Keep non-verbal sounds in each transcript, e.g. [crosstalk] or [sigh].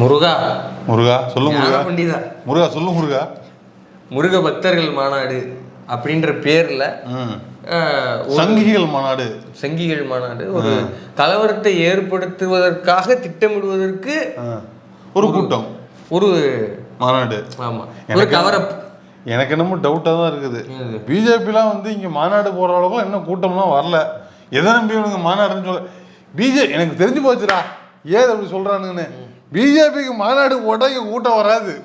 முருகா. முருகா சொல்லு முருகா. பண்டிதா. முருகா சொல்லு முருகா. முருக பக்தர்கள் மாநாடு அப்படின்ற பேர்ல சங்கிகள் மாநாடு. சங்கிகள் மாநாடு. ஒரு கலவரத்தை ஏற்படுத்துவதற்காக திட்டமிடுவதற்கு. ஒரு கூட்டம். ஒரு மாநாடு. ஆமா. ஒரு கவரப் எனக்கு என்னமோ டவுட்டாக தான் இருக்குது? பிஜேபிலாம் வந்து இங்கே மாநாடு போகிற அளவுக்கு இன்னும் கூட்டம்லாம் வரல. எதை நம்பி இவனுங்க மாநாடுன்னு சொல்ல பிஜே எனக்கு தெரிஞ்சு போச்சுடா. ஏது அப்படி சொல்கிறானுங்கன்னு பிஜேபிக்கு மாநாடு போட்டால் இங்கே கூட்டம் வராது.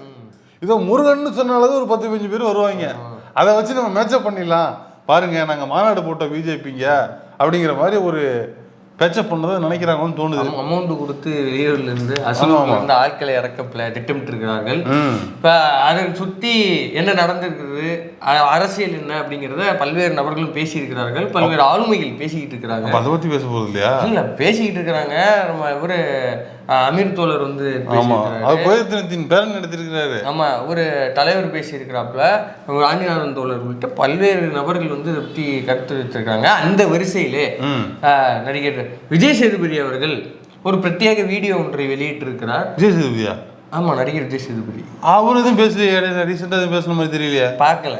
இதோ முருகன்னு சொன்ன அளவு ஒரு பத்து பதினஞ்சு பேர் வருவாங்க. அதை வச்சு நம்ம மேட்சப் பண்ணிடலாம். பாருங்க நாங்கள் மாநாடு போட்டோம் பிஜேபிங்க அப்படிங்கிற மாதிரி ஒரு பேச்சப் பண்ணதை நினைக்கிறாங்கன்னு தோணுது. அமௌண்ட் கொடுத்து வெளியூர்ல இருந்து அசலூர்ல இருந்து ஆட்களை இறக்க பிள- திட்டமிட்டு இருக்கிறார்கள் இப்ப அதை சுத்தி என்ன நடந்திருக்குது? அ- அரசியல் என்ன அப்படிங்கறத பல்வேறு நபர்களும் பேசியிருக்கிறார்கள். பல்வேறு ஆளுமைகள் பேசிக்கிட்டு இருக்கிறாங்க. அதை பத்தி பேச போறது இல்லையா? இல்ல பேசிக்கிட்டு இருக்கிறாங்க. நம்ம இவரு அமீர் தோழர் வந்து பேசியிருக்கிறாரு. பேரன் எடுத்திருக்கிறாரு. ஆமா ஒரு தலைவர் பேசியிருக்கிறாப்புல ஆஞ்சநாதன் தோழர் உள்ளிட்ட பல்வேறு நபர்கள் வந்து இதை பத்தி கருத்து தெரிவித்திருக்காங்க அந்த வரிசையிலே நடிகர் விஜய் சேதுபதி அவர்கள் ஒரு பிரத்யேக வீடியோ ஒன்றை வெளியிட்டிருக்கிறார். விஜய் சேதுபதியா? ஆமா நடிகர் விஜய் சேதுபதி. அவர் எதுவும் பேசலையே? ரீசெண்டாக எதுவும் பேசுன மாதிரி தெரியலையே. பார்க்கல.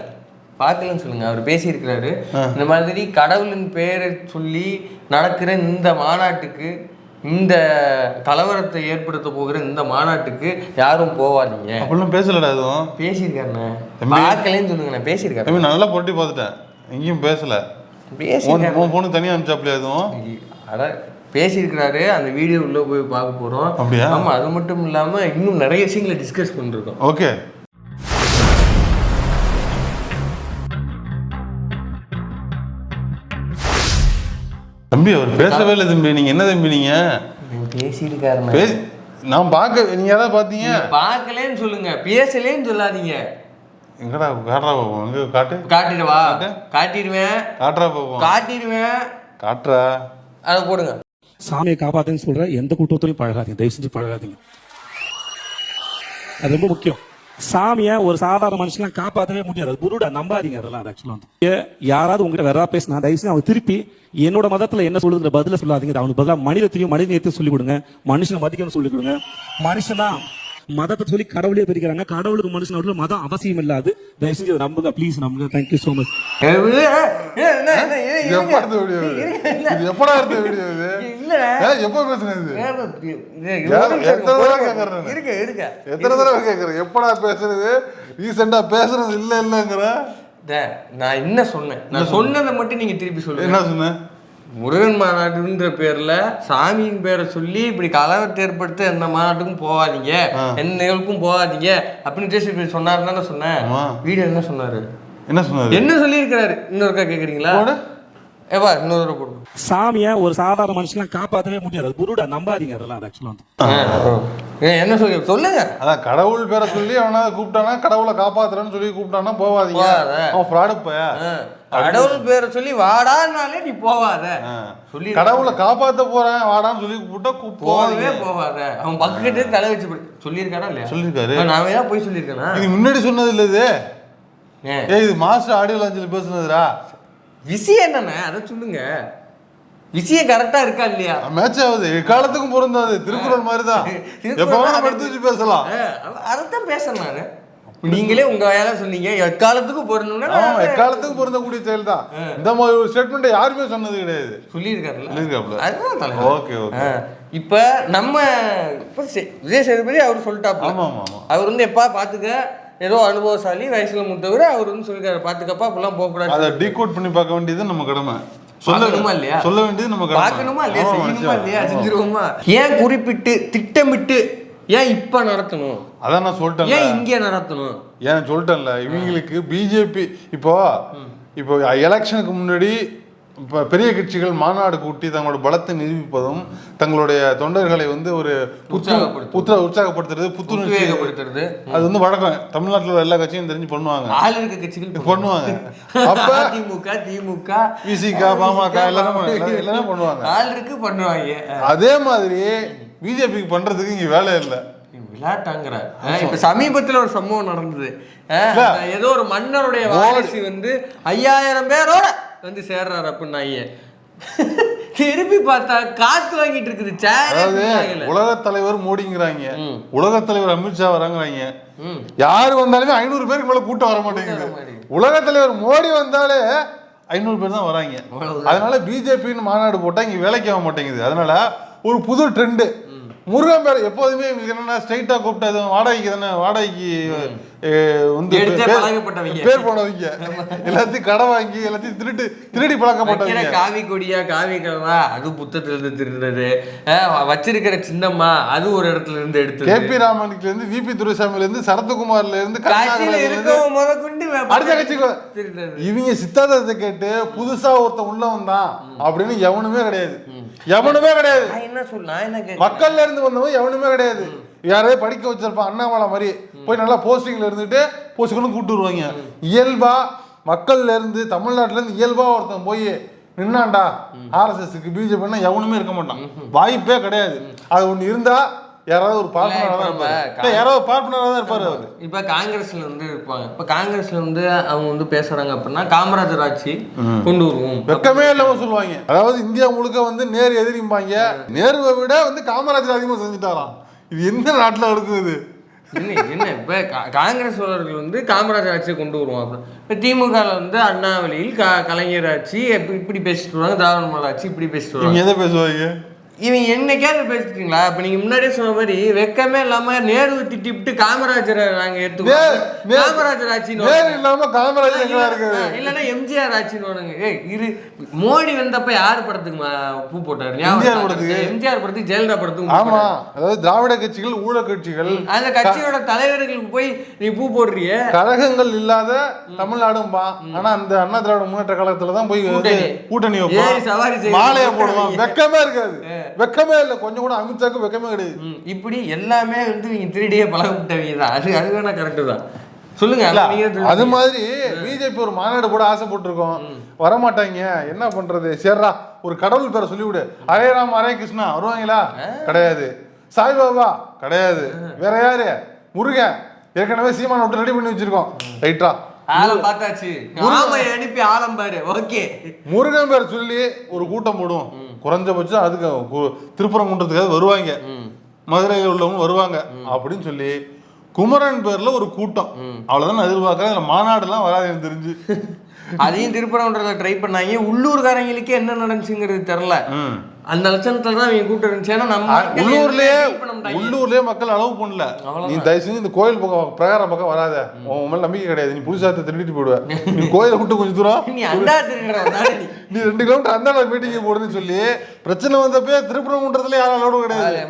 பார்க்கலன்னு சொல்லுங்க அவர் பேசியிருக்கிறாரு. இந்த மாதிரி கடவுளின் பெயரை சொல்லி நடக்கிற இந்த மாநாட்டுக்கு இந்த கலவரத்தை ஏற்படுத்த போகிற இந்த மாநாட்டுக்கு யாரும் போவாதீங்க. அப்படிலாம் பேசலடா எதுவும். பேசியிருக்காருண்ணே. பார்க்கலன்னு சொல்லுங்க நான் பேசியிருக்காரு. தம்பி நல்லா பொட்டி பார்த்துட்டேன். எங்கேயும் பேசல. உன் பொண்ணு தனியாக அனுப்பிச்சாப்லையா எதுவும்? அதான் பேசியிருக்கிறாரு. அந்த வீடியோ உள்ள போய் பார்க்க போறோம். அப்படியா? ஆமா அது மட்டும் இல்லாம இன்னும் நிறைய விஷயங்களை டிஸ்கஸ் பண்ணிருக்கோம். ஓகே. தம்பி அவர் பேசவே இல்லை தம்பி. நீங்க என்ன தம்பி நீங்க? பேசியிருக்காருண்ணே. பேசி நான் பார்க்க நீங்க ஏதாவது பார்த்தீங்க? பார்க்கலன்னு சொல்லுங்க. பேசலேன்னு சொல்லாதீங்க. எங்கடா காட்டுறா பாப்போம். எங்க காட்டு. காட்டிடுவா காட்டிடுவேன். காட்டுறா பாப்போம். காட்டிடுவேன். காட்டுறா. அதை போடுங்க. சாமியை காப்பாத்துன்னு சொல்ற எந்த கூட்டத்திலையும் பழகாதீங்க. தயவு செஞ்சு பழகாதீங்க. அது ரொம்ப முக்கியம். சாமியை ஒரு சாதாரண மனுஷன்லாம் காப்பாற்றவே முடியாது. அது குருடா நம்பாதீங்க அதெல்லாம் ஆக்சுவலாக வந்து. ஏ- யாராவது உங்ககிட்ட வேற பேசினா தயவு செஞ்சு அவங்க திருப்பி என்னோட மதத்துல என்ன சொல்லுங்கிற பதில சொல்லாதீங்க. அவனுக்கு பதிலாக மனிதத்தையும் மனித நேயத்தையும் சொல்லிக் கொடுங்க மனுஷனை மதிக்கணும்னு சொல்லிக் கொடுங்க மனுஷனா மதத்தை சொல்லி கடவுளே பிரிக்கிறாங்க. கடவுளுக்கு மனுஷன் மதம் அவசியம் இல்லாது. தயவு செஞ்சு அதை நம்புங்க. ப்ளீஸ் நம்புங்க தேங்க்யூ ஸோ மச் எப்படா எடுத்த வீடியோ இது? ஏ, எப்போ பேசுனது கேக்குறேன்? இருக்க இருக்க எத்தனை தடவை கேட்குறேன் எப்படா பேசுறது? ரீசெண்டா பேசுறது இல்ல இல்லைங்கிற? நான் என்ன சொன்னேன்? நான் சொன்னதை மட்டும் நீங்க திருப்பி சொல்லுங்க. என்ன சொன்ன? முருகன் மாநாடுன்ற பேர்ல சாமியின் பேரை சொல்லி இப்படி கலவரத்தை ஏற்படுத்த எந்த மாநாட்டுக்கும் போகாதீங்க. எந்த நிகழ்வுக்கும் போகாதீங்க. அப்படின்னு ஜெயசூரிய சொன்னாரு தானே சொன்னேன். வீடியோ என்ன சொன்னாரு? என்ன சொன்னாரு? என்ன சொல்லியிருக்கிறாரு? இன்னொருக்கா கேக்குறீங்களா? போடு. ஏவா இன்னொரு போடுங்க சாமியை ஒரு சாதாரண மனுஷன்லாம் காப்பாற்றவே முடியாது. அது குருடா நம்பாதீங்க அதெல்லாம் ஆக்சுவலாக வந்து. என்ன சொல்லி சொல்லுங்க. அதான் கடவுள் பேரை சொல்லி அவனா கூப்பிட்டானா கடவுளை காப்பாத்துறேன்னு சொல்லி கூப்பிட்டானா போவாதீங்க. அவன் ஃப்ராடுப்ப கடவுள் பேரை சொல்லி வாடான்னாலே நீ போவாத. சொல்லி கடவுளை காப்பாத்த போறேன் வாடான்னு சொல்லி கூப்பிட்டா போகவே போவாத அவன் பக்கத்தே தலை வச்சு சொல்லியிருக்கானா இல்லையா? சொல்லியிருக்காரு. நான் வேணா போய் சொல்லியிருக்கேனா? இது முன்னாடி சொன்னது இல்ல இது. ஏன் ஏய் இது மாஸ்டர் ஆடியோ லாஞ்சில் பேசுனதுடா. விஷயம் என்னண்ணே? அதை சொல்லுங்க. விஷயம் கரெக்டா இருக்கா இல்லையா? மேட்ச் ஆகுது. எக்காலத்துக்கும் பொருந்தாது. திருக்குறள் மாதிரி தான் [laughs] திருக்குறள் எப்ப வேணா அது- எடுத்து வச்சு பேசலாம். அதைத்தான் பேசுறேன் நானு. நீங்களே உங்க வேலை சொன்னீங்க. எக்காலத்துக்கும் பொருந்தோம்னா எக்காலத்துக்கும் பொருந்தக்கூடிய செயல் தான் இந்த மாதிரி ஒரு ஸ்டேட்மெண்ட் யாருமே சொன்னது கிடையாது. சொல்லியிருக்காருல்ல. சொல்லியிருக்காப்புல. அதுதான். Okay okay. இப்ப நம்ம விஜய் சேதுபதி அவர் சொல்லிட்டாப்ல ஆமா ஆமா ஆமா அவர் வந்து எப்பா பாத்துக்க? ஏதோ அனுபவசாலி வயசுல மூத்தவர் அவர் வந்து சொல்லிருக்காரு பாத்துக்கப்பா அப்படிலாம் போக கூடாது அதை டீகோட் பண்ணி பார்க்க வேண்டியது நம்ம கடமை. சொல்ல பார்க்கணுமா இல்லையா? சொல்ல வேண்டியது நம்ம பார்க்கணுமா இல்லையா? செய்யணுமா. செஞ்சிருவோமா? ஏன் குறிப்பிட்டு திட்டமிட்டு ஏன் இப்ப நடத்தணும்? அதான் நான் சொல்லிட்டேன்ல. ஏன் இங்க நடத்தணும்? ஏன் சொல்லிட்டேன்ல. இவங்களுக்கு பிஜேபி இப்போ இப்போ எலெக்ஷனுக்கு முன்னாடி இப்போ பெரிய கட்சிகள் மாநாடு கூட்டி தங்களோட பலத்தை நிரூபிப்பதும் தங்களுடைய தொண்டர்களை வந்து ஒரு. புத்த உற்சாகப்படுத்துறது புத்துணர்ச்சி உத்வேகப்படுத்துறது. அது வந்து வழக்கம். தமிழ்நாட்டில் உள்ள எல்லா கட்சியும் தெரிஞ்சு பண்ணுவாங்க. ஆள் இருக்க கட்சிகள் பண்ணுவாங்க. அப்ப அதிமுக திமுக விசிக பாமக எல்லாரும் எல்லாரும் பண்ணுவாங்க. ஆள் இருக்கு பண்ணுவாங்க. அதே மாதிரி பிஜேபிக்கு பண்றதுக்கு இங்க வேலை இல்லை. விளையாட்டாங்கிற இப்ப சமீபத்துல ஒரு சம்பவம் நடந்தது. ஏதோ ஒரு மன்னருடைய வாரிசு வந்து ஐயாயிரம் பேரோட வந்து சேர்றாரு அப்படின்னாங்க திருப்பி பார்த்தா காத்து வாங்கிட்டு இருக்குது. சேரே அதாவது. உலக தலைவர் மோடிங்கிறாங்க. உலக தலைவர் அமித்ஷா வராங்கிறாங்க. யாரு வந்தாலுமே ஐநூறு பேருக்கு மேல கூட்டம் வர மாட்டேங்குது. உலக தலைவர் மோடி வந்தாலே ஐநூறு பேர் தான் வராங்க. அதனால பிஜேபின்னு மாநாடு போட்டா இங்க வேலைக்கு ஆக மாட்டேங்குது. அதனால ஒரு புது ட்ரெண்டு முருகன் பேர் எப்போதுமே இவங்களுக்கு என்னன்னா ஸ்ட்ரைட்டா கூப்பிட்டு அது வாடகைக்கு தானே வாடகைக்கு வந்து எடுத்தே பேர்- போனவங்க. எல்லாத்தையும் கடை வாங்கி எல்லாத்தையும் திருட்டு திருடி பழக்கப்பட்டவங்க. காவி கொடியா காவி கலரா அது புத்தத்துல இருந்து திருடுறது வச்சிருக்கிற சின்னம்மா அது ஒரு இடத்துல இருந்து எடுத்தது. கேபி ராமனுக்குல இருந்து விபி துரைசாமில இருந்து சரத்குமார்ல இருந்து அடுத்த கட்சிக்கு இவங்க சித்தாந்தத்தை கேட்டு புதுசா ஒருத்தன் உள்ள வந்தான் அப்படின்னு எவனுமே கிடையாது. எவனுமே கிடையாது. என்ன சொல்ல நான் என்ன கேட்க மக்கள்ல இருந்து வந்தவன் எவனுமே கிடையாது. யாரையும் படிக்க வச்சிருப்பான் அண்ணாமலை மாதிரி போய் நல்லா போஸ்டிங்ல இருந்துட்டு போஸ்டிங்னு கூப்பிட்டு வருவாங்க. இயல்பா மக்கள்ல இருந்து தமிழ்நாட்டுல இருந்து இயல்பா ஒருத்தன் போய் நின்னான்டா ஆர்எஸ்எஸ்க்கு பிஜேபின்னா எவனுமே இருக்க மாட்டான். வாய்ப்பே கிடையாது. அது ஒண்ணு இருந்தா யாராவது ஒரு பார்ப்பனராக தான் இருப்பாரு. யாராவது பார்ப்பனராக தான் இருப்பாரு அவரு. இப்ப காங்கிரஸ்ல வந்து இருப்பாங்க. இப்ப காங்கிரஸ்ல வந்து அவங்க வந்து பேசுறாங்க அப்படின்னா காமராஜர் ஆட்சி கொண்டு வருவோம். வெக்கமே இல்லாம சொல்லுவாங்க. அதாவது இந்தியா முழுக்க வந்து நேரு எதிரிம்பாங்க. நேருவை விட வந்து காமராஜர் அதிகமா செஞ்சுட்டாராம். இது எந்த நாட்டுல இது என்ன என்ன இப்ப கா- காங்கிரஸ் உள்ளவர்கள் வந்து காமராஜர் ஆட்சியை கொண்டு வருவோம் அப்புறம் இப்ப திமுக வந்து அண்ணாவளியில் க கலைஞர் ஆட்சி இப்படி இப்படி பேசிட்டு வருவாங்க. திராவிட மாடல் ஆட்சி இப்படி பேசிட்டு வருவாங்க. நீங்க எதை பேசுவாங்க? இவங்க என்னைக்காவது பேசிட்டீங்களா இப்ப நீங்க முன்னாடியே சொன்ன மாதிரி வெக்கமே இல்லாம நேரு திட்டிவிட்டு காமராஜரை நாங்க எடுத்துக்கோம் காமராஜர் ஆட்சின்னு நேரு வருவாங்க. இல்லாம காமராஜர் இருக்குது இல்லைன்னா எம்ஜிஆர் ஆட்சின்னு வருவாங்க. ஏய் இரு மோடி வந்தப்ப யார் படத்துக்கு பூ போட்டாரு எம்ஜிஆர்? படத்துக்கு. எம்ஜிஆர் படத்துக்கு ஜெயலலிதா படத்துக்கு ஆமா. அதாவது திராவிட கட்சிகள் ஊழல் கட்சிகள் அந்த கட்சியோட தலைவர்களுக்கு போய் நீ பூ போடுறிய கழகங்கள் இல்லாத தமிழ்நாடும்பா ஆனா அந்த அண்ணா திராவிட முன்னேற்ற கழகத்துல தான் போய் கூட்டணி. சவாரி மாலையை. போடுவான் வெக்கமே இருக்காது வெக்கமே இல்ல. கொஞ்சம் கூட அமித்ஷாக்கு வெக்கமே கிடையாது. இப்படி எல்லாமே வந்து நீங்க திருடியே பழகப்பட்டவங்க தான். அது அது வேணா கரெக்டு தான். சொல்லுங்க. அது மாதிரி பிஜேபி ஒரு மாநாடு போட ஆசைப்பட்டிருக்கோம். வரமாட்டாங்க. என்ன பண்றது? சரிடா ஒரு கடவுள் பேரை சொல்லிவிடு. ஹரே ராம் ஹரே கிருஷ்ணா வருவாங்களா? கிடையாது. சாய்பாபா கிடையாது. வேற யாரு? முருகன். ஏற்கனவே சீமான விட்டு ரெடி பண்ணி வச்சிருக்கோம். ரைட்டா. பார்த்தாச்சு. ஆமை அனுப்பி பாரு. ஓகே. முருகன் பேர் சொல்லி ஒரு கூட்டம் போடுவோம் குறைஞ்சபட்சம் அதுக்கு திருப்பரங்குன்றத்துக்காக வருவாங்க. மதுரையில் உள்ளவங்க வருவாங்க. அப்படின்னு சொல்லி குமரன் பேர்ல ஒரு கூட்டம். அவ்வளவுதான் எதிர்பார்க்கறேன். மாநாடுலாம் வராது எனக்கு தெரிஞ்சு. அதையும் திருப்பரங்குன்றத ட்ரை பண்ணாங்க. உள்ளூர்காரங்களுக்கே என்ன நடந்துச்சுங்கிறது தெரியல. ம். அந்த லட்சணத்துல தான் அவங்க கூட்டம் இருந்துச்சு. ஏன்னா நம்ம உள்ளூர்லயே. உள்ளூர்லயே மக்கள் அளவு பண்ணல. நீ தயவு செஞ்சு இந்த கோயில் பக்கம் பிரகாரம் பக்கம் வராத. உன் மேல நம்பிக்கை கிடையாது. நீ புதுசாத்தை திருடிட்டு போயிடுவ. நீ கோயிலை விட்டு கொஞ்சம் தூரம் நீ அண்டா ரெண்டு கிலோமீட்டர் அந்த மீட்டிங் போடுன்னு சொல்லி பிரச்சனை வந்தப்பே திருப்பரங்குன்றத்துல யாரும் அளவு கிடையாது.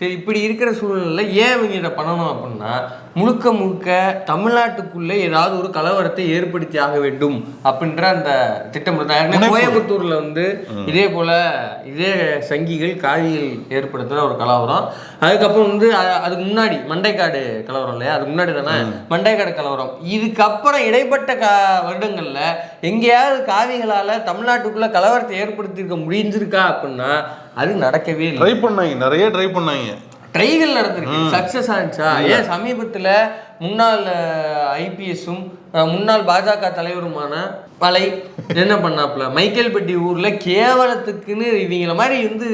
சரி இப்படி இருக்கிற சூழ்நிலை ஏன் இவங்க இதை பண்ணணும் அப்படின்னா முழுக்க முழுக்க தமிழ்நாட்டுக்குள்ளே ஏதாவது ஒரு கலவரத்தை ஏற்படுத்தி ஆக வேண்டும் அப்படின்ற அந்த திட்டம் தான் கோயம்புத்தூர்ல வந்து இதே போல இதே சங்கிகள் காவிகள் ஏற்படுத்துற ஒரு கலவரம். அதுக்கப்புறம் வந்து அதுக்கு முன்னாடி மண்டைக்காடு கலவரம் இல்லையா? அதுக்கு முன்னாடி தானே மண்டைக்காடு கலவரம். இதுக்கப்புறம் இடைப்பட்ட கா வருடங்கள்ல எங்கேயாவது காவிகளால தமிழ்நாட்டுக்குள்ள கலவரத்தை ஏற்படுத்தியிருக்க முடிஞ்சிருக்கா அப்படின்னா அது நடக்கவே இல்லை. ட்ரை பண்ணாங்க நிறைய ட்ரை பண்ணாங்க. ட்ரைகள் நடந்திருக்கு. சக்சஸ் ஆச்சா ஏன் சமீபத்துல முன்னாள் ஐபிஎஸும் முன்னாள் பாஜக தலைவருமான பலை என்ன பண்ணாப்புல? மைக்கேல்பட்டி ஊரில் கேவலத்துக்குன்னு இவங்கள மாதிரி வந்து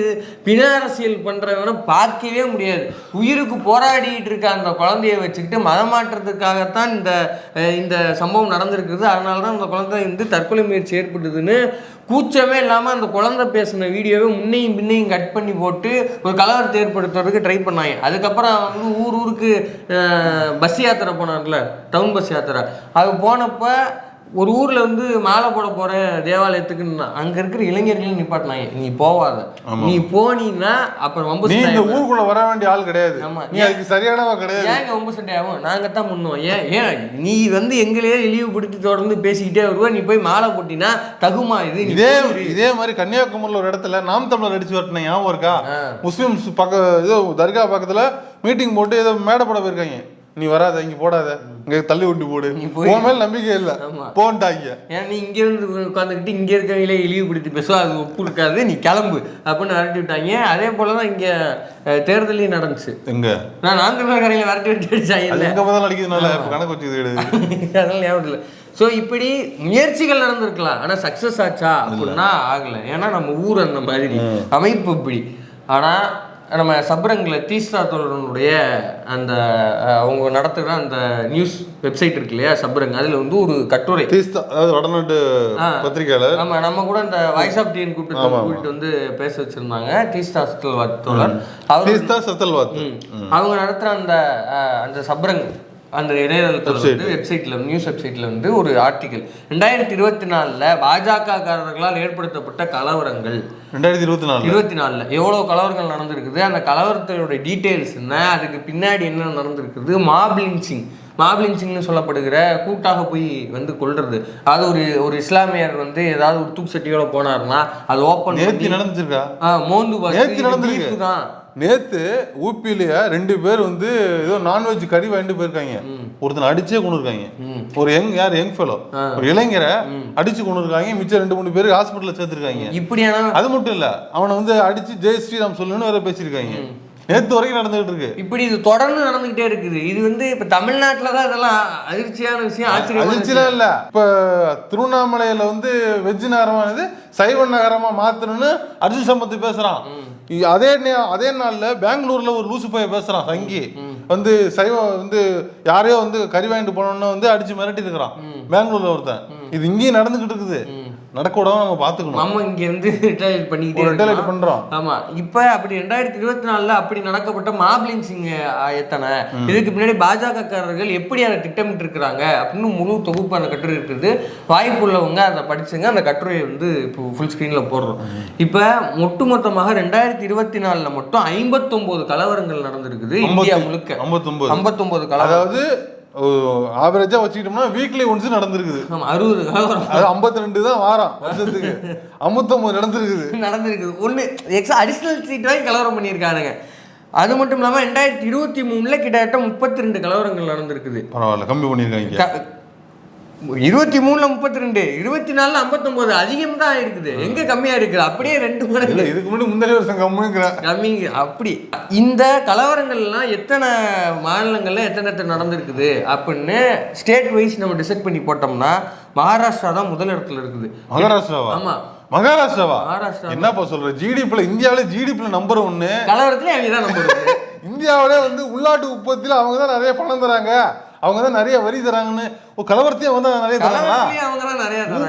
பிண அரசியல் பண்றவன பார்க்கவே முடியாது. உயிருக்கு போராடிட்டு இருக்க அந்த குழந்தைய வச்சுக்கிட்டு மதமாற்றத்துக்காகத்தான் இந்த இந்த சம்பவம் நடந்திருக்குது. அதனால தான் அந்த குழந்தை வந்து தற்கொலை முயற்சி ஏற்படுதுன்னு கூச்சமே இல்லாமல் அந்த குழந்தை பேசின வீடியோவை முன்னையும் பின்னையும் கட் பண்ணி போட்டு ஒரு கலவரத்தை ஏற்படுத்துறதுக்கு ட்ரை பண்ணாங்க. அதுக்கப்புறம் வந்து ஊர் ஊருக்கு பஸ் யாத்திரை போனார்ல? டவுன் பஸ் யாத்திரை. அது போனப்ப ஒரு ஊர்ல வந்து மாலை போட போறேன் தேவாலயத்துக்குன்னா அங்க இருக்கிற இளைஞர்களையும் நிப்பாட்டினாங்க. நீ போவாத. நீ போனீன்னா அப்புறம் வம்பு நீ இந்த. ஊருக்குள்ள வர வேண்டிய ஆள் கிடையாது. ஆமா. நீ அதுக்கு சரியானவ கிடையாது. ஏங்க வம்பு சண்டை ஆகும்? நாங்க தான் முன்னோம். ஏன்? ஏன்? நீ வந்து எங்களையே இழிவுபடுத்தி தொடர்ந்து பேசிக்கிட்டே வருவ. நீ போய் மாலை போட்டினா தகுமா இது? இதே. இதே மாதிரி கன்னியாகுமரியில் ஒரு இடத்துல நாம் தமிழர் அடிச்சு வரட்டின ஞாபகம் இருக்கா. முஸ்லிம்ஸ் பக்க ஏதோ தர்கா பக்கத்துல மீட்டிங் போட்டு ஏதோ மேடை போட போயிருக்காங்க. நீ வராத இங்க போடாத. இங்க தள்ளி விட்டு போடு. உன் மேல நம்பிக்கை இல்ல. ஆமா. போன்ட்டாங்க. ஏன் நீ இங்க இருந்து உட்காந்துக்கிட்டு இங்க இருக்கவங்களே இழிவுபடுத்தி பேசுவ அது ஒப்பு இருக்காது நீ கிளம்பு அப்படின்னு விரட்டி விட்டாங்க. அதே போலதான் இங்க தேர்தலையும் நடந்துச்சு. எங்க? நான் ஆந்திரக்காரையில விரட்டி விட்டு அடிச்சாங்க எங்க முதல்ல அடிக்கிறதுனால கணக்கு கிடையாது. [laughs] அதெல்லாம் ஞாபகம் இல்லை. ஸோ இப்படி முயற்சிகள் நடந்திருக்கலாம். ஆனா சக்சஸ் ஆச்சா? அப்படின்னா ஆகல. ஏன்னா நம்ம ஊர் அந்த மாதிரி. அமைப்பு இப்படி. ஆனா நம்ம சப்ரங்கில் தீஸ்தா தோழனுடைய அந்த அவங்க நடத்துகிற அந்த நியூஸ் வெப்சைட் இருக்கு இல்லையா சப்ரங் அதுல வந்து ஒரு கட்டுரை. தீஸ்தா அதாவது வடநாட்டு. பத்திரிகையாளர். ஆமா நம்ம கூட இந்த வாய்ஸ் ஆஃப் டிஎன் கூப்பிட்டு கூப்பிட்டு வந்து பேச வச்சிருந்தாங்க தீஸ்தா அஸ்தல் தோழர் அவர் தீஸ்தா சத்தல்வாத். அவங்க நடத்துற அந்த அந்த சப்ரங் அந்த இணையதளத்தில் வந்து வெப்சைட்ல நியூஸ் வெப்சைட்ல வந்து ஒரு ஆர்டிகல் ரெண்டாயிரத்தி இருபத்தி நாலுல பாஜக காரர்களால் ஏற்படுத்தப்பட்ட கலவரங்கள். ரெண்டாயிரத்தி இருபத்தி நாலு இருபத்தி நாலுல. எவ்வளவு கலவரங்கள் நடந்திருக்குது? அந்த கலவரத்தினுடைய டீட்டெயில்ஸ் என்ன? அதுக்கு பின்னாடி என்ன நடந்திருக்குது? மாப் லிஞ்சிங் மாப் லிஞ்சிங்னு சொல்லப்படுகிற கூட்டாக போய் வந்து கொல்றது. அது ஒரு ஒரு இஸ்லாமியர் வந்து ஏதாவது ஒரு தூக்கு சட்டியோட போனாருன்னா அது ஓப்பன் மோந்து நடந்திருக்கு. பார்த்து தான். நேத்து ஊப்பிலேயே ரெண்டு பேர் வந்து ஏதோ நான்வெஜ் கறி வாங்கிட்டு போயிருக்காங்க. ஒருத்தனை அடிச்சே கொண்டு இருக்காங்க ஒரு யங் யார் யங் ஃபெலோ ஒரு இளைஞரை அடிச்சு கொண்டு இருக்காங்க மிச்சம் ரெண்டு மூணு பேர் ஹாஸ்பிட்டல்ல சேர்த்திருக்காங்க. இப்படியான? அது மட்டும் இல்ல அவனை வந்து அடிச்சு ஜெய் ஸ்ரீராம் சொல்லுன்னு வேற பேசியிருக்காங்க. நேத்து வரைக்கும் நடந்துகிட்டு இருக்கு. இப்படி இது தொடர்ந்து நடந்துகிட்டே இருக்குது. இது வந்து இப்ப தமிழ்நாட்டுல தான் இதெல்லாம் அதிர்ச்சியான விஷயம் ஆச்சரியமான அதிர்ச்சிலாம் இல்ல. இப்ப திருவண்ணாமலையில வந்து வெஜ் நகரமானது சைவ நகரமா மாத்தணும்னு அர்ஜுன் சம்பத் பேசுறான். இ- அதே அதே நாள்ல பெங்களூர்ல ஒரு லூசு பைய பேசுறான் சங்கி. வந்து சைவ வந்து யாரையோ வந்து கறி வாங்கிட்டு போனோம்னு வந்து அடிச்சு மிரட்டி இருக்கிறான் பெங்களூர்ல ஒருத்தன். இது இங்கேயும் நடந்துகிட்டு இருக்குது. நடக்க விடாம நம்ம பாத்துக்கணும் நம்ம இங்க இருந்து ரிட்டையர் பண்ணிக்கிட்டே ஒரு retaliate இருக்கோம். பண்றோம். ஆமா. இப்ப அப்படி ரெண்டாயிரத்தி இருபத்தி நாலுல அப்படி நடக்கப்பட்ட மாப்ளின் சிங் எத்தனை? இதுக்கு பின்னாடி பாஜக காரர்கள் எப்படி அதை திட்டமிட்டு இருக்கிறாங்க அப்படின்னு முழு தொகுப்பு அந்த கட்டுரை இருக்குது. வாய்ப்புள்ளவங்க அதை படிச்சுங்க அந்த கட்டுரையை வந்து இப்போ ஃபுல் ஸ்க்ரீன்ல போடுறோம். இப்ப ஒட்டுமொத்தமாக ரெண்டாயிரத்தி இருபத்தி நாலுல மட்டும் ஐம்பத்தொன்பது கலவரங்கள் நடந்திருக்குது இந்தியா முழுக்க. ஐம்பத்தொன்பது ஐம்பத்தொன்பது கலவரம். அதாவது ஆவரேஜா வச்சுக்கிட்டோம்னா வீக்லி ஒன்ஸ் நடந்திருக்குது. அறுபது அது 52 தான் வாரம் வருஷத்துக்கு. 59 நடந்திருக்குது. நடந்திருக்குது. ஒன்று எக்ஸ்ட்ரா அடிஷ்னல் சீட் வாங்கி கலவரம் பண்ணியிருக்கானுங்க. அது மட்டும் இல்லாமல் ரெண்டாயிரத்தி இருபத்தி மூணில் கிட்டத்தட்ட முப்பத்தி ரெண்டு கலவரங்கள் நடந்திருக்குது. பரவாயில்ல கம்மி பண்ணிருக்காங்க க- இருபத்தி மூணுல முப்பத்தி ரெண்டு இருபத்தி நாலுல ஐம்பத்தொன்பது அதிகம் தான் இருக்குது. எங்க கம்மியா இருக்குது? அப்படியே ரெண்டு மடங்கு. இதுக்கு முன்னாடி முந்தைய வருஷம் கம்மிங்கிற. கம்மிங்க அப்படி. இந்த கலவரங்கள்லாம் எத்தனை மாநிலங்கள்ல எத்தனை எத்தனை நடந்திருக்குது அப்படின்னு ஸ்டேட் வைஸ் நம்ம டிசைட் பண்ணி போட்டோம்னா மகாராஷ்டிரா தான் முதல் இடத்துல இருக்குது. மகாராஷ்டிராவா? ஆமா. மகாராஷ்டிராவா? மகாராஷ்டிரா என்னப்பா சொல்ற? ஜிடிபில இந்தியாவிலே ஜிடிபில நம்பர் ஒன்னு. கலவரத்துல அவங்க தான் நம்பர் [laughs] இந்தியாவிலே வந்து உள்நாட்டு உற்பத்தியில அவங்க தான் நிறைய பணம் தராங்க. அவங்க தான் நிறைய வரி தராங்கன்னு. ஒரு கலவரத்தையும் வந்து நிறைய தராங்களா? அவங்க தான் நிறைய. தராங்க.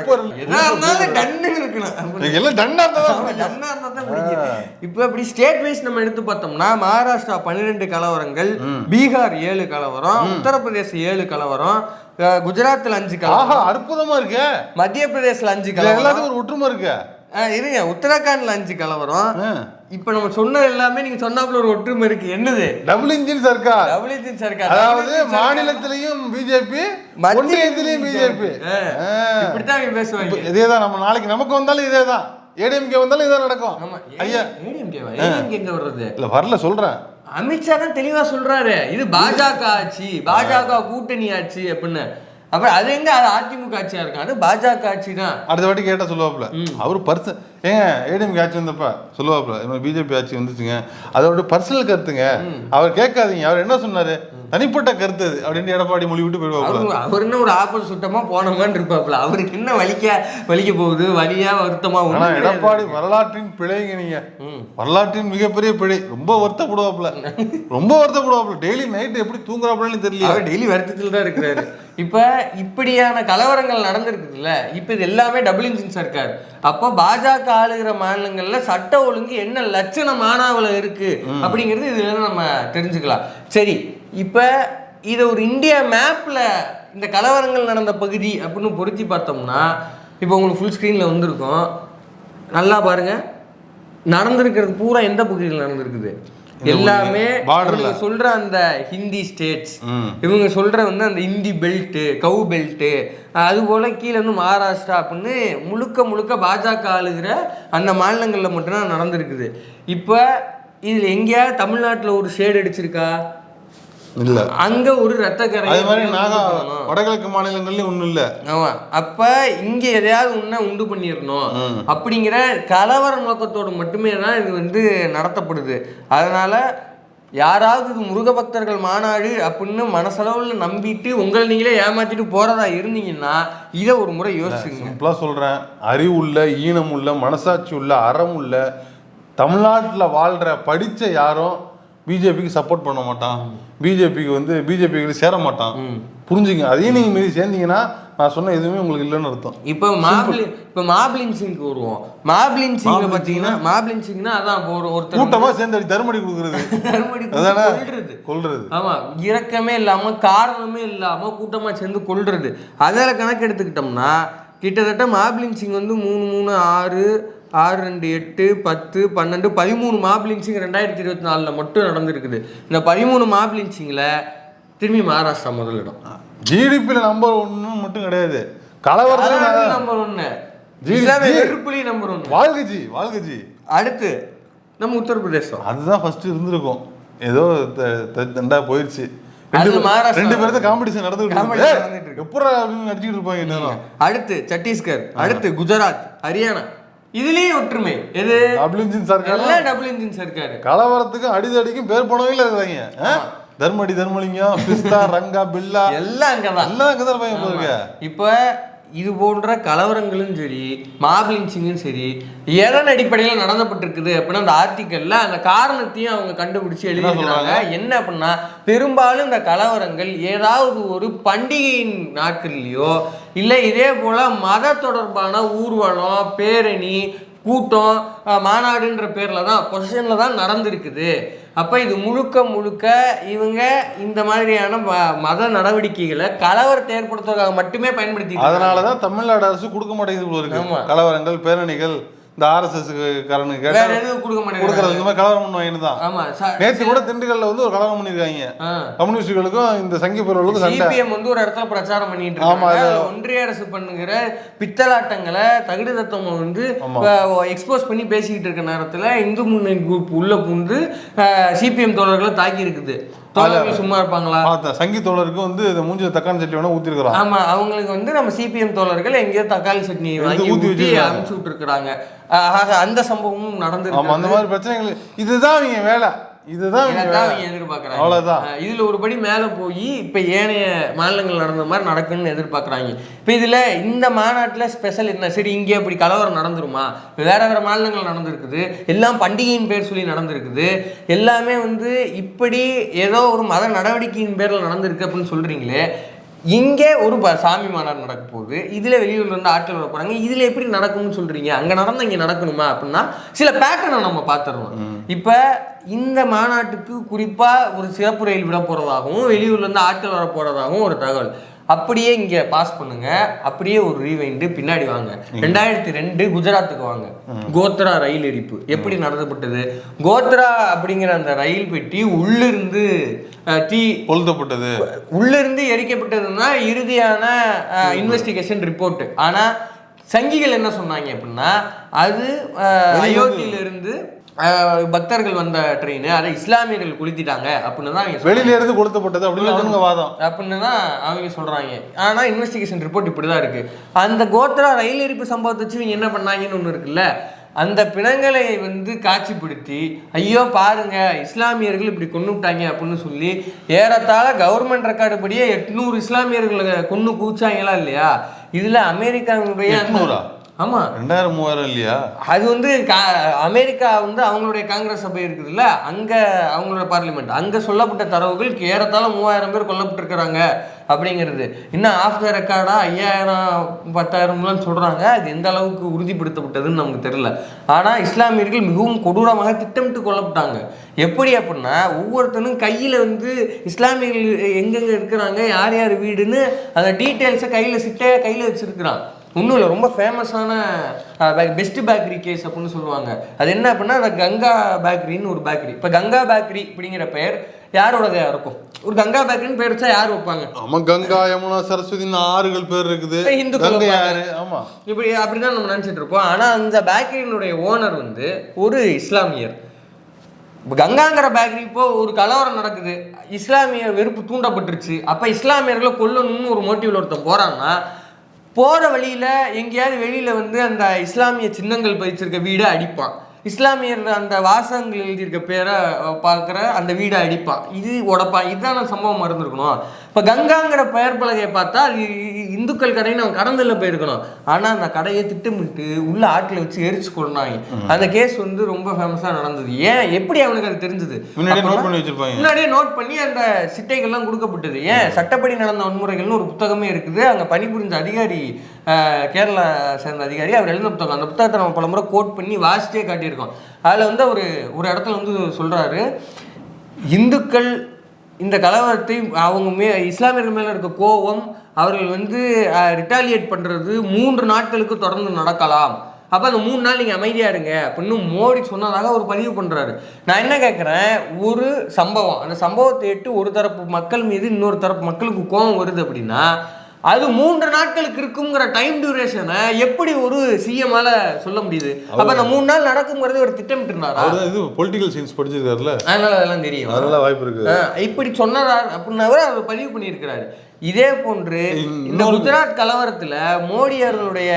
எல்லாம் டன்னா டன்னா. இப்ப இப்படி ஸ்டேட் வைஸ் நம்ம எடுத்து பார்த்தோம்னா மகாராஷ்டிரா பன்னிரெண்டு கலவரங்கள் பீகார் ஏழு கலவரம் உத்தரப்பிரதேச ஏழு கலவரம் அஹ் குஜராத்ல அஞ்சு கலவரம். அற்புதமா இருக்கே. மத்திய பிரதேசல அஞ்சு கலவரம். எல்லாத்துக்கும் ஒரு ஒற்றுமை இருக்கு. இருங்க. உத்தரகாண்ட்ல அஞ்சு கலவரம். இப்ப நம்ம சொன்னது எல்லாமே நீங்க சொன்னாப்புல ஒரு ஒற்றுமை இருக்கு. என்னது? டபுள் இன்ஜின் சர்க்கார். டபிள்யூஜி சர்க்கார். அதாவது. மாநிலத்திலையும் பிஜேபி ஒன்றியத்திலையும் பிஜேபி இப்படித்தான் பேசுவாங்க. இதேதான் நம்ம நாளைக்கு நமக்கு வந்தாலும் இதேதான். ஏடிஎம்கே வந்தாலும் இதே நடக்கும். ஐயா. ஏடிஎம்கே எங்க வர்றது? இல்ல வரல சொல்றேன். அமித்ஷா தான் தெளிவா சொல்றாரு. இது பாஜக ஆட்சி. பாஜக கூட்டணி ஆட்சி அப்படின்னு. அப்புறம் அது எங்க? அது அதிமுக ஆட்சியா இருக்கும் அது பாஜக ஆட்சி தான் அடுத்த வாட்டி கேட்டா சொல்லுவாப்ல அவர் பர்சன் ஏங்க ஏடிஎம்கே ஆட்சி வந்தப்ப சொல்லுவாப்ல இந்த மாதிரி பிஜேபி ஆட்சி வந்துச்சுங்க. அதோட பர்சனல் கருத்துங்க. அவர் கேட்காதீங்க அவர் என்ன சொன்னாரு? தனிப்பட்ட கருத்து அது அப்படின்னு எடப்பாடி மொழி விட்டு போயிடுவாப்ல அவரு என்ன ஒரு ஆப்பல் சுத்தமா போனோமான்னு இருப்பாப்ல அவருக்கு என்ன வலிக்க வலிக்க போகுது? வலியா வருத்தமா ஆனா. எடப்பாடி வரலாற்றின் பிழைங்க நீங்க. வரலாற்றின் மிகப்பெரிய பிழை. ரொம்ப வருத்தப்படுவாப்ல ரொம்ப வருத்தப்படுவாப்ல டெய்லி நைட் எப்படி தூங்குறாப்லன்னு தெரியல அவர் டெய்லி வருத்தத்தில் தான் இருக்கிறாரு. இப்ப இப்படியான கலவரங்கள் நடந்திருக்குதுல்ல. இப்ப இது எல்லாமே டபுள் இன்ஜின் சர்க்கார். அப்போ பாஜக ஆளுகிற மாநிலங்கள்ல சட்ட ஒழுங்கு என்ன லட்சண மானாவல இருக்கு அப்படிங்கிறது இதுல நம்ம தெரிஞ்சுக்கலாம். சரி இப்ப இதை ஒரு இந்தியா மேப்ல இந்த கலவரங்கள் நடந்த பகுதி அப்படின்னு பொருத்தி பார்த்தோம்னா இப்போ உங்களுக்கு ஃபுல் ஸ்க்ரீனில் வந்திருக்கும். நல்லா பாருங்க. நடந்திருக்கிறது பூரா எந்த பகுதியில் நடந்திருக்குது? எல்லாமே சொல்ற அந்த ஹிந்தி ஸ்டேட்ஸ். இவங்க சொல்ற வந்து அந்த இந்தி பெல்ட்டு கவு பெல்ட்டு அது போல கீழே வந்து மகாராஷ்டிரா அப்படின்னு முழுக்க முழுக்க பாஜக ஆளுகிற அந்த மாநிலங்களில் மட்டும்தான் நடந்திருக்குது. இப்போ இதில் எங்கேயாவது தமிழ்நாட்டில் ஒரு ஷேடு அடிச்சிருக்கா? இல்ல. அங்க ஒரு ரத்த கரை அது மாதிரி நாகா வடகிழக்கு மாநிலங்கள்லயும் ஒண்ணும் இல்ல. ஆமா. அப்ப இங்க எதையாவது உன்ன உண்டு பண்ணிடணும் அப்படிங்கிற கலவர நோக்கத்தோடு மட்டுமே தான் இது வந்து நடத்தப்படுது. அதனால யாராவது இது முருக பக்தர்கள் மாநாடு அப்படின்னு மனசளவில் நம்பிட்டு உங்களை நீங்களே ஏமாத்திட்டு போறதா இருந்தீங்கன்னா இதை ஒரு முறை யோசிச்சுங்க. சிம்பிளா சொல்றேன். அறிவு உள்ள ஈனம் உள்ள மனசாட்சி உள்ள அறம் உள்ள தமிழ்நாட்டுல வாழ்ற படிச்ச யாரும் பிஜேபிக்கு சப்போர்ட் பண்ண மாட்டான். பிஜேபிக்கு வந்து பிஜேபிக்கு சேர மாட்டான். புரிஞ்சுங்க. அதையும் நீங்க மீறி சேர்ந்தீங்கன்னா நான் சொன்ன எதுவுமே உங்களுக்கு இல்லைன்னு அர்த்தம். இப்போ மாப்ளி இப்போ மாப்ளின் சிங்க்கு வருவோம். மாப்ளின் சிங்க பார்த்தீங்கன்னா மாப்ளின் சிங்னா அதான் ஒரு ஒருத்தர் கூட்டமா சேர்ந்து தருமடி கொடுக்குறது. [laughs] தர்மடி குத்தி அதானே? கொல்றது. கொல்றது. ஆமா. இரக்கமே இல்லாம காரணமே இல்லாம கூட்டமா சேர்ந்து கொல்றது. அதில் கணக்கு எடுத்துக்கிட்டோம்னா கிட்டத்தட்ட மாப்ளின் சிங் வந்து மூணு மூணு ஆறு ஆறு ரெண்டு எட்டு பத்து பன்னெண்டு பதிமூணு மாப்ளின் சிங் ரெண்டாயிரத்தி இருபத்தி நாலில் மட்டும் நடந்திருக்குது. இந்த பதிமூணு மாப்ளின் சிங்கில் திரும்பி மகாராஷ்டிரா முதலிடம் ஜிடிபியில நம்பர் ஒன்னு மட்டும் கிடையாது. கலவரத்துல நம்பர் ஒன்று வெறுப்புலி நம்பர் ஒன்று வாழ்கஜி வாழ்கஜி அடுத்து நம்ம உத்தரப்பிரதேசம். அதுதான் ஃபர்ஸ்ட் இருந்திருக்கும். ஏதோ தண்டா போயிருச்சு. அது ரெண்டு பேர்- மகாராஷ்டிரா. ரெண்டு பேருக்கு காம்படிஷன் நடந்துட்டு அப்படின்னு நடிச்சிட்டு இருப்பாங்க அடுத்து சத்தீஸ்கர். அடுத்து குஜராத் ஹரியானா. இதுலயும் ஒற்றுமை. எது? டபுள் இன்ஜின் சர்க்கார் எல்லாம் டபுள் இன்ஜின் சர்க்காரு கலவரத்துக்கும் அடிதடிக்கும் பேர் போனவங்கள இருக்கிறாங்க. ஆ? தர்மடி தர்மலிங்கம் பிஸ்தா ரங்கா பில்லா. எல்லாம் அங்கதான். எல்லாம் அங்கதான் இருப்பாங்க இப்ப இது போன்ற கலவரங்களும் சரி சிங்கும் சரி எதன் அடிப்படையில் நடந்தப்பட்டிருக்குது அப்படின்னா அந்த ஆர்டிக்கல்ல அந்த காரணத்தையும் அவங்க கண்டுபிடிச்சு எழுதியிருக்காங்க என்ன அப்படின்னா பெரும்பாலும் இந்த கலவரங்கள் ஏதாவது ஒரு பண்டிகையின் நாட்கள்லயோ இல்லை இதே போல மத தொடர்பான ஊர்வலம் பேரணி கூட்டம் மாநாடுன்ற பேர்ல தான் பொசிஷன்ல தான் நடந்திருக்குது. அப்ப இது முழுக்க முழுக்க இவங்க இந்த மாதிரியான மத நடவடிக்கைகளை கலவரத்தை ஏற்படுத்துவதற்காக மட்டுமே பயன்படுத்தி அதனாலதான் தமிழ்நாடு அரசு கொடுக்க மாட்டேங்குது. கலவரங்கள் பேரணிகள் இந்த ஆர்எஸ்எஸ் காரனுக்கு வேற கேட்டா எதுவும் கொடுக்க கொடுக்கறது இந்த மாதிரி கலவரம் பண்ணுவாங்கன்னு தான் ஆமா நேத்து கூட திண்டுக்கல்ல வந்து ஒரு கலவரம் பண்ணிருக்காங்க. கம்யூனிஸ்டுகளுக்கும் இந்த சங்கி பிரிவுகளுக்கும் சண்டை. சிபிஎம் வந்து ஒரு இடத்துல பிரச்சாரம் பண்ணிட்டு ஆமா, இருக்காங்க ஒன்றிய அரசு பண்ணுகிற பித்தலாட்டங்களை தகுடு தத்துவம் வந்து. எக்ஸ்போஸ் பண்ணி பேசிக்கிட்டு இருக்க நேரத்துல இந்து முன்னணி குரூப் உள்ள புகுந்து சிபிஎம் தோழர்களை தாக்கி இருக்குது சும்மா இருப்பாங்களா? சங்கி தோழருக்கு வந்து இந்த மூஞ்சில தக்காளி சட்னி வேணா ஊத்திருக்கிறான் ஆமா அவங்களுக்கு வந்து நம்ம சிபிஎம் தோழர்கள் எங்கேயோ தக்காளி சட்னி வாங்கி ஊத்தி வச்சிருக்காங்க. அனுப்பிச்சு விட்டுருக்காங்க ஆக அந்த சம்பவமும் நடந்து அந்த மாதிரி பிரச்சனைகள். இதுதான் இவங்க வேலை. இதுதான் எதிர்பார்க்கறாங்க. அவ்வளவுதான். அஹ் இதுல ஒரு படி மேல போய் இப்ப ஏனைய மாநிலங்கள் நடந்த மாதிரி நடக்குன்னு எதிர்பார்க்கறாங்க. இப்ப இதுல இந்த மாநாட்டுல ஸ்பெஷல் என்ன? சரி இங்க இப்படி கலவரம் நடந்துருமா? வேற வேற மாநிலங்கள் நடந்திருக்குது. எல்லாம் பண்டிகையின் பேர் சொல்லி நடந்திருக்குது. எல்லாமே வந்து இப்படி ஏதோ ஒரு மத நடவடிக்கையின் பேர்ல நடந்திருக்கு அப்படின்னு சொல்றீங்களே இங்கே ஒரு சாமி மாநாடு நடக்க போகுது. இதுல வெளியூர்ல இருந்து ஆட்கள் வர போறாங்க. இதுல எப்படி நடக்கும்னு சொல்றீங்க? அங்க நடந்தா இங்க நடக்கணுமா? அப்படின்னா சில பேட்டர்னை நம்ம பார்த்துடணும் இப்ப இந்த மாநாட்டுக்கு குறிப்பா ஒரு சிறப்பு ரயில் விட போறதாகவும் வெளியூர்ல இருந்து ஆட்கள் வர போறதாகவும் ஒரு தகவல். அப்படியே இங்க பாஸ் பண்ணுங்க. அப்படியே ஒரு ரீவைண்டு பின்னாடி வாங்க. ரெண்டாயிரத்தி ரெண்டு குஜராத்துக்கு வாங்க. கோத்ரா ரயில் எரிப்பு. எப்படி நடத்தப்பட்டது? கோத்ரா அப்படிங்கிற அந்த ரயில் பெட்டி உள்ளிருந்து தீ கொளுத்தப்பட்டது உள்ள இருந்து எரிக்கப்பட்டதுன்னா இறுதியான இன்வெஸ்டிகேஷன் ரிப்போர்ட் ஆனா சங்கிகள் என்ன சொன்னாங்க அப்படின்னா அது அஹ், அயோத்தியில இருந்து அஹ், பக்தர்கள் வந்த ட்ரெயின் அதை இஸ்லாமியர்கள் குளித்திட்டாங்க அப்படின்னு தான் அவங்க. வெளியில இருந்து கொளுத்தப்பட்டது அப்படின்னு அவனுங்க வாதம். அப்படின்னு தான் அவங்க சொல்றாங்க. ஆனா இன்வெஸ்டிகேஷன் ரிப்போர்ட் இப்படிதான் இருக்கு. அந்த கோத்ரா ரயில் எரிப்பு சம்பவத்தை வச்சு இவங்க என்ன பண்ணாங்கன்னு ஒண்ணு இருக்குல்ல? அந்த பிணங்களை வந்து காட்சிப்படுத்தி ஐயோ பாருங்க இஸ்லாமியர்கள் இப்படி கொண்டு விட்டாங்க அப்படின்னு சொல்லி ஏறத்தாழ கவர்மெண்ட் ரெக்கார்டு படியே எட்நூறு இஸ்லாமியர்களை கொண்டு கூச்சாங்களா இல்லையா? இதுல அமெரிக்காவுடைய அந்த- எட்நூறா? ஆமா. ரெண்டாயிரம் மூவாயிரம் இல்லையா? அது வந்து அமெரிக்கா வந்து அவங்களுடைய காங்கிரஸ் சபை இருக்குதுல்ல அங்க அவங்களோட பார்லிமெண்ட். அங்க சொல்லப்பட்ட தரவுகள் ஏறத்தாழ மூவாயிரம் பேர் கொல்லப்பட்டிருக்கிறாங்க அப்படிங்கிறது. இன்னும் ஆஃப் த ரெக்கார்டா ஐயாயிரம் பத்தாயிரம்லாம் சொல்றாங்க. அது எந்த அளவுக்கு உறுதிப்படுத்தப்பட்டதுன்னு நமக்கு தெரியல. ஆனா இஸ்லாமியர்கள் மிகவும் கொடூரமாக திட்டமிட்டு கொல்லப்பட்டாங்க. எப்படி அப்படின்னா ஒவ்வொருத்தனும் கையில வந்து இஸ்லாமியர்கள் எங்கெங்க இருக்கிறாங்க யார் யார் வீடுன்னு அந்த டீட்டெயில்ஸை கையில சிட்டையா கையில வச்சிருக்கிறான். ஒன்றும் இல்லை ரொம்ப ஃபேமஸான பெஸ்ட் பேக்கரி கேஸ் அப்படின்னு சொல்லுவாங்க. அது என்ன அப்படின்னா அந்த கங்கா பேக்கரின்னு ஒரு பேக்கரி இப்போ கங்கா பேக்கரி அப்படிங்கிற பெயர் யாரோடதா இருக்கும்? ஒரு கங்கா பேக்கரின்னு பேர் வச்சா யார் வைப்பாங்க? ஆமா கங்கா யமுனா சரஸ்வதினு ஆறுகள் பேர் இருக்குது. வைப்பாங்க. யாரு? ஆமா. இப்படி அப்படிதான் நம்ம நினச்சிட்டு இருப்போம் ஆனால் அந்த பேக்கரியினுடைய ஓனர் வந்து ஒரு இஸ்லாமியர். இப்போ கங்காங்கிற பேக்கரி இப்போ ஒரு கலவரம் நடக்குது. இஸ்லாமிய வெறுப்பு தூண்டப்பட்டுருச்சு. அப்போ இஸ்லாமியர்களை கொல்லணும்னு ஒரு மோட்டிவ்ல ஒருத்தன் போறான்னா போகிற வழியில் எங்கேயாவது வெளியில் வந்து அந்த இஸ்லாமிய சின்னங்கள் பதிச்சிருக்க வீடை அடிப்பான். இஸ்லாமியர் அந்த வாசகங்கள் எழுதியிருக்க பேரை பார்க்குற அந்த வீடை அடிப்பான். இது உடப்பான். இதுதான் சம்பவம் மறந்துருக்கணும். இப்போ கங்காங்கிற பெயர் பலகையை பார்த்தா இந்துக்கள் கடைன்னு அவன் கடந்தல போயிருக்கணும். ஆனால் அந்த கடையை திட்டமிட்டு உள்ள ஆட்களை வச்சு எரிச்சு கொண்டாங்க. அந்த கேஸ் வந்து ரொம்ப ஃபேமஸாக நடந்தது. ஏன்? எப்படி அவனுக்கு அது தெரிஞ்சது? முன்னாடியே நோட் பண்ணி அந்த சிட்டைகள்லாம் கொடுக்கப்பட்டது. ஏன்? சட்டப்படி நடந்த வன்முறைகள்னு ஒரு புத்தகமே இருக்குது. அங்கே பணிபுரிஞ்ச அதிகாரி கேரளா சேர்ந்த அதிகாரி அவர் எழுதின புத்தகம். அந்த புத்தகத்தை நம்ம பலமுறை கோட் பண்ணி வாசிச்சே காட்டியிருக்கோம். அதில் வந்து அவர் ஒரு இடத்துல வந்து சொல்கிறாரு இந்துக்கள் இந்த கலவரத்தை அவங்க மே இஸ்லாமியர்கள் மேலே இருக்க கோபம் அவர்கள் வந்து ரிட்டாலியேட் பண்ணுறது மூன்று நாட்களுக்கு தொடர்ந்து நடக்கலாம். அப்போ அந்த மூணு நாள் நீங்கள் அமைதியாக இருங்க. அப்படின்னு மோடி சொன்னதாக ஒரு பதிவு பண்ணுறாரு நான் என்ன கேட்குறேன் ஒரு சம்பவம். அந்த சம்பவத்தை எட்டு ஒரு தரப்பு மக்கள் மீது இன்னொரு தரப்பு மக்களுக்கு கோபம் வருது அப்படின்னா அது மூன்று நாட்களுக்கு இருக்குங்கிற டைம் டியூரேஷனை எப்படி ஒரு சிஎம்மால சொல்ல முடியுது? அப்ப அந்த மூணு நாள் நடக்குங்கிறது ஒரு திட்டமிட்டு இருந்தாரா? இது பொலிட்டிக்கல் சயின்ஸ் படிச்சிருக்காருல்ல அதனால அதெல்லாம் தெரியும். அதனால வாய்ப்பு இருக்கு. இப்படி சொன்னதா அப்படின்னவர் அவர் பதிவு பண்ணியிருக்கிறாரு. இதே போன்று இந்த குஜராத் கலவரத்துல மோடி அவர்களுடைய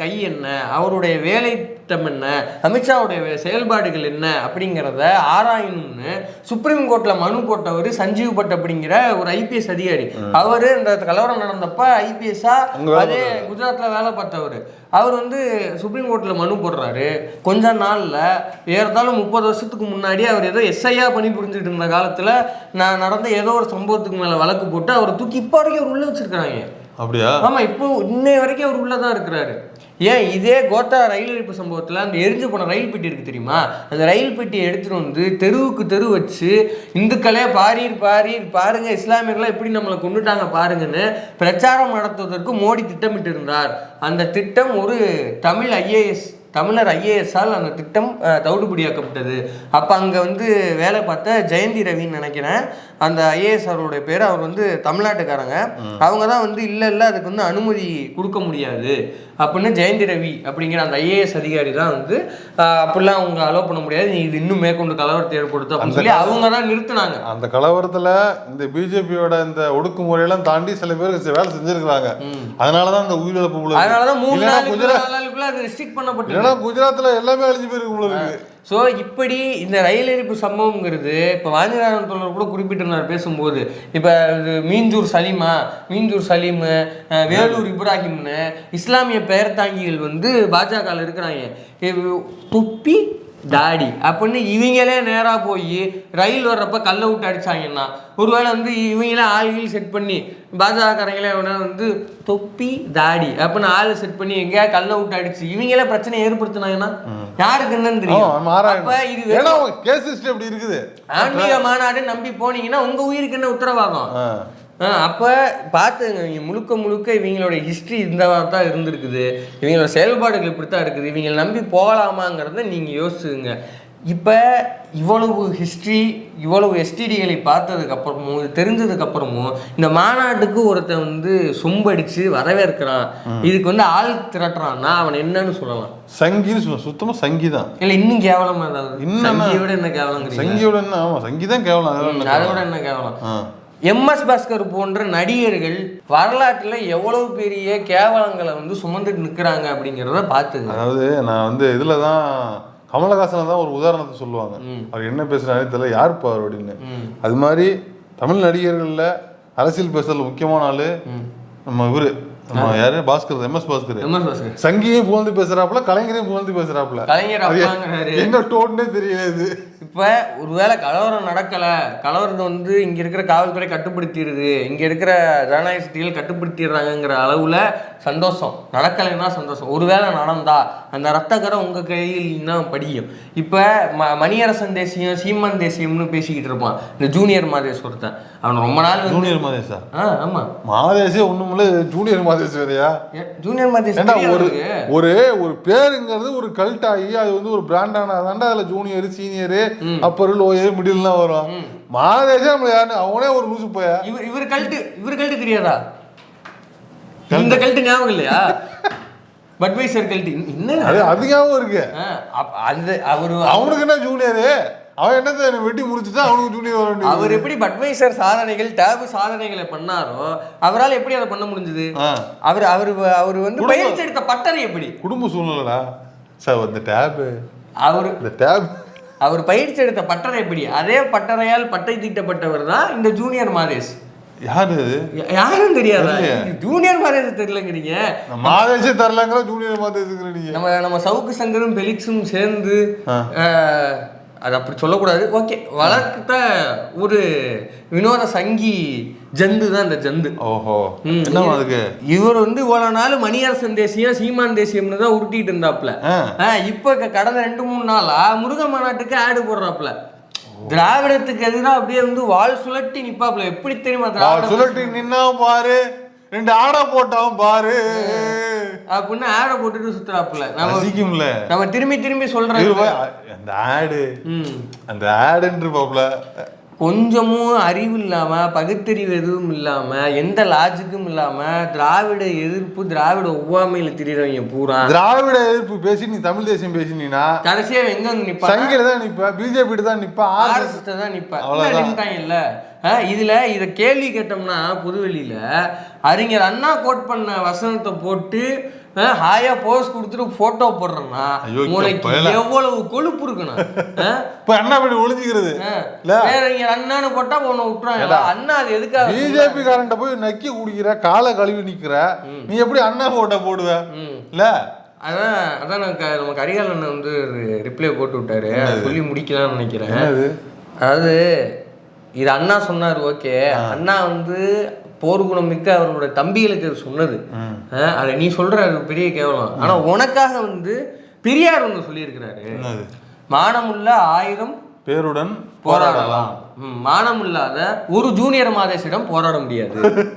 கை என்ன? அவருடைய வேலை திட்டம் என்ன? அமித்ஷாவுடைய செயல்பாடுகள் என்ன? அப்படிங்கிறத ஆராயணும்னு சுப்ரீம் கோர்ட்ல மனு போட்டவர் சஞ்சீவ் பட் அப்படிங்கிற ஒரு ஐபிஎஸ் அதிகாரி. அவரு இந்த கலவரம் நடந்தப்ப ஐபிஎஸ்ஸா அதே குஜராத்ல வேலை பார்த்தவர். அவர் வந்து சுப்ரீம் கோர்ட்ல மனு போடுறாரு. கொஞ்ச நாள்ல ஏறத்தாலும் முப்பது வருஷத்துக்கு முன்னாடி அவர் ஏதோ எஸ்ஐயா பணி புரிஞ்சுட்டு இருந்த காலத்துல நான் நடந்த ஏதோ ஒரு சம்பவத்துக்கு மேல வழக்கு போட்டு அவரை தூக்கி இப்போ வரைக்கும் அவர் உள்ள வச்சிருக்காங்க அப்படியா? ஆமா இப்போ இன்னை வரைக்கும் அவர் உள்ளதான் இருக்கிறாரு. ஏன் இதே கோத்தா ரயில் இழப்பு சம்பவத்தில் அந்த எரிஞ்சு போன ரயில் பெட்டி இருக்குது தெரியுமா? அந்த ரயில் பெட்டியை எடுத்துகிட்டு வந்து தெருவுக்கு தெரு வச்சு இந்துக்களே பாரீர் பாரீர் பாருங்கள் இஸ்லாமியர்களை எப்படி நம்மளை கொண்டுட்டாங்க பாருங்கன்னு பிரச்சாரம் நடத்துவதற்கு மோடி திட்டமிட்டு இருந்தார் அந்த திட்டம் ஒரு தமிழ் ஐஏஎஸ் தமிழர் ஐஏஎஸ்ஸால் அந்த திட்டம் தவிடுபடியாக்கப்பட்டது. அப்போ அங்கே வந்து வேலை பார்த்த ஜெயந்தி ரவின்னு நினைக்கிறேன். அந்த ஐஏஎஸ் அவருடைய பேர் அவர் வந்து தமிழ்நாட்டுக்காரங்க. அவங்க தான் வந்து இல்லை இல்லை அதுக்கு வந்து அனுமதி கொடுக்க முடியாது அப்படின்னு ஜெயந்தி ரவி அப்படிங்கிற அந்த ஐஏஎஸ் அதிகாரி தான் வந்து அப்படிலாம் அவங்க அலோவ் பண்ண முடியாது. நீ இது இன்னும் மேற்கொண்டு கலவரத்தை ஏற்படுத்தும் அப்படின்னு சொல்லி அவங்க தான் நிறுத்தினாங்க. அந்த கலவரத்துல இந்த பிஜேபியோட இந்த ஒடுக்குமுறையெல்லாம் தாண்டி சில பேர் வேலை செஞ்சிருக்காங்க அதனாலதான் அந்த உயிரிழப்பு. அதனால தான் மூணு நாளுக்குள்ள அது ரெஸ்ட்ரிக்ட் பண்ணப்பட்டது ஏன்னா குஜராத்தில் எல்லாமே அழிஞ்சு போயிருக்கு உங்களுக்கு ஸோ இப்படி இந்த ரயில் எரிப்பு சம்பவங்கிறது இப்போ வாஞ்சிநாதன் தொடர் கூட குறிப்பிட்டிருந்தார் பேசும்போது. இப்போ இது மீஞ்சூர் சலீமா மீஞ்சூர் சலீமு வேலூர் இப்ராஹிம்னு இஸ்லாமிய பெயர் தாங்கிகள் வந்து பாஜகவில் இருக்கிறாங்க. இவ் தொப்பி தாடி அப்படின்னு இவங்களே நேராக போய் ரயில் வர்றப்ப கல்லை விட்டு அடிச்சாங்கன்னா ஒருவேளை வந்து இவங்களே ஆள்கள் செட் பண்ணி பாஜகக்காரங்களே வேணா வந்து தொப்பி தாடி அப்படின்னு ஆள் செட் பண்ணி எங்கேயா கல்லை விட்டு அடிச்சு இவங்களே பிரச்சனை ஏற்படுத்தினாங்கன்னா யாருக்கு என்னன்னு தெரியும். அப்ப இது கேஸ் இருக்குது. ஆன்மீக மாநாடு நம்பி போனீங்கன்னா உங்க உயிருக்கு என்ன. ஆ, அப்ப பார்த்துங்க இவங்க முழுக்க முழுக்க இவங்களோட ஹிஸ்டரி இந்த தான் இருந்திருக்குது. இவங்களோட செயல்பாடுகள் இப்படி தான் இருக்குது. இவங்களை நம்பி போகலாமாங்கிறத நீங்க யோசிச்சுங்க இப்போ இவ்வளவு ஹிஸ்ட்ரி இவ்வளவு எஸ்டிடிகளை பார்த்ததுக்கு அப்புறமும் இது தெரிஞ்சதுக்கு அப்புறமும் இந்த மாநாட்டுக்கு ஒருத்தன் வந்து சொம்படிச்சு வரவேற்கிறான். இதுக்கு வந்து ஆள் திரட்டுறான்னா அவன் என்னன்னு சொல்லலாம். சங்கின்னு சொல்ல சுத்தமா சங்கி தான். இல்ல இன்னும் கேவலமா ஏதாவது இன்னும் விட என்ன? கேவலம் சங்கியோட என்ன? ஆமா சங்கி தான் கேவலம். அதெல்லாம் என்ன அதை விட என்ன கேவலம். எம்எஸ் பாஸ்கர் போன்ற நடிகர்கள் வரலாற்றுல எவ்வளவு பெரிய கேவலங்களை வந்து சுமந்துட்டு நிக்கிறாங்க அப்படிங்கிறத பார்த்துங்க அதாவது நான் வந்து இதுல தான் கமலஹாசனை தான் ஒரு உதாரணத்தை சொல்லுவாங்க. அவர் என்ன பேசுறாரே தெரியல யார் பார் அப்படின்னு. அது மாதிரி தமிழ் நடிகர்கள்ல அரசியல் பேசுறதுல முக்கியமான ஆளு நம்ம இவரு. யாரு? பாஸ்கர் எம்எஸ் பாஸ்கர். எம்எஸ் பாஸ்கர். சங்கியும் புகழ்ந்து பேசுறாப்புல கலைஞரையும் புகழ்ந்து பேசுறாப்புல. கலைஞர் என்ன டோன்னே தெரியாது இப்ப ஒருவேளை கலவரம் நடக்கல கலவரத்தை வந்து இங்க இருக்கிற காவல்துறை கட்டுப்படுத்திடுது இங்க இருக்கிற ஜனநாயக சக்திகள் கட்டுப்படுத்திடுறாங்கங்கிற அளவுல சந்தோஷம். நடக்கலைன்னா சந்தோஷம். ஒருவேளை நடந்தா அந்த ரத்தக்கரை உங்க கையில் இன்னும் படியும். இப்ப ம மணியரசன் தேசியம் சீமான் தேசியம்னு பேசிக்கிட்டு இருப்பான். இந்த ஜூனியர் மாதேஷ் ஒருத்தன். அவன் ரொம்ப நாள் ஜூனியர் மாதேஷா ஆ ஆமா. மாதேஷே ஒண்ணுமில்ல ஜூனியர் மாதேஷ் வேறையா? ஜூனியர் மாதேஷ் ஒரு? ஒரு ஒரு பேருங்கிறது ஒரு கல்ட் ஆகி அது வந்து ஒரு பிராண்டான அதாண்டா அதுல ஜூனியர் சீனியர் அப்பர் லோயர் மிடில்லாம் வரும். மாதேஷே நம்ம யாரு அவனே ஒரு லூசு போயா? இவர் இவர் கல்ட்டு இவர் கல்ட்டு தெரியாதா? இந்த கல்ட்டு ஞாபகம் இல்லையா? பட்வைசர் கல்ட்டு என்ன? அது அதிகமாவும் இருக்கு. அது அவரு அவனுக்கு என்ன ஜூனியரு அவன் என்னத்தை என்னை வெட்டி முடிச்சுட்டா அவனுக்கு ஜூனியர் வர வேண்டியது. அவர் எப்படி பட்வைசர் சாதனைகள் டேபு சாதனைகளை பண்ணாரோ அவரால் எப்படி அதை பண்ண முடிஞ்சது. அவர் அவர் அவர் வந்து பயிற்சி எடுத்த பட்டறை எப்படி? குடும்ப சூழ்நிலைடா. சார் அந்த டேபு. அவர் இந்த டேப். அவர் பயிற்சி எடுத்த பட்டறை எப்படி? அதே பட்டறையால் பட்டை தீட்டப்பட்டவர் தான் இந்த ஜூனியர் மாதேஷ். யாரு யாரும் தெரியாதா. ஜூனியர் மாதேஷ் தெரியலங்கிறீங்க. மாதேஷே தரலங்கிற ஜூனியர் நீங்க. நம்ம நம்ம சவுக்கு சங்கரும் பெலிக்ஸும் சேர்ந்து அது அப்படி சொல்லக்கூடாது. ஓகே வளர்த்த ஒரு வினோத சங்கி ஜந்து தான் இந்த ஜந்து. ஓஹோ என்ன அதுக்கு? இவர் வந்து இவ்வளவு நாள் மணியரசன் தேசியம் சீமான் தேசியம்னு தான் உருட்டிட்டு. ஆ, இப்ப கடந்த ரெண்டு மூணு நாளா முருக மாநாட்டுக்கு ஆடு போடுறாப்ல திராவிடத்துக்கு எதிராக அப்படியே வந்து வால் சுழட்டி நிப்பாப்ல எப்படி தெரியுமா அவன் திராவிடம் சுழட்டி நின்னா பாரு ரெண்டு ஆடை போட்டாவும் பாரு. அப்படின்னு ஆடை போட்டுட்டு சுத்துறாப்புல. நம்ம ரசிக்கும்ல நம்ம திரும்பி திரும்பி போய், அந்த ஆடு அந்த ஆடுன்னு பாப்புல கொஞ்சமும் அறிவு இல்லாம பகுத்தறிவு எதுவும் இல்லாம எந்த லாஜிக்கும் இல்லாம திராவிட எதிர்ப்பு திராவிட ஒவ்வாமையில திரியறவங்க பூரா. திராவிட எதிர்ப்பு பேசி நீ தமிழ் தேசியம் பேசினீனா கடைசியா அவன் எங்க வந்து நிப்பான் சங்கில தான் நிப்ப பிஜேபி தான் நிப்ப ஆர்எஸ் ஆர்எஸ்எஸ் தான் நிப்பேன் அவ்வளவுதான். நின்ட்டாங்கல்ல இதுல இத கேள்வி கேட்டோம்னா புதுவெளியில அறிஞர் அண்ணா கோட் பண்ண வசனத்தை போட்டு ஹாயா போஸ் கொடுத்துட்டு போட்டோ போடுறேன்னா உனக்கு. எவ்வளவு கொழுப்பு இருக்கணும் ஆ? இப்ப அண்ணா போய் ஒளிஞ்சுக்கிறது. வேற இங்க அண்ணான்னு போட்டா உன்னை விட்டுறாங்க அண்ணா அது எதுக்காக பிஜேபி காரன்ட்ட போய் நக்கி குடிக்கிற காலை கழுவி நிக்கிற நீ எப்படி அண்ணா போட்ட போடுவ. இல்ல. அதான் அதான் நான் நம்ம கரிகால் அண்ணன் வந்து ரிப்ளை போட்டு விட்டாரு. சொல்லி முடிக்கலாம்னு நினைக்கிறேன். அதாவது இது அண்ணா சொன்னார் ஓகே அண்ணா வந்து போர்க்குணம் மிக்க அவரோட தம்பிகளுக்கு சொன்னது. அதை நீ சொல்ற பெரிய கேவலம். ஆனா உனக்காக வந்து பெரியார் ஒன்று சொல்லியிருக்கிறாரு. மானமுள்ள ஆயிரம் பேருடன் போராடலாம். மானமில்லாத ஒரு ஜூனியர் மாதேஷிடம் போராட முடியாது. [laughs]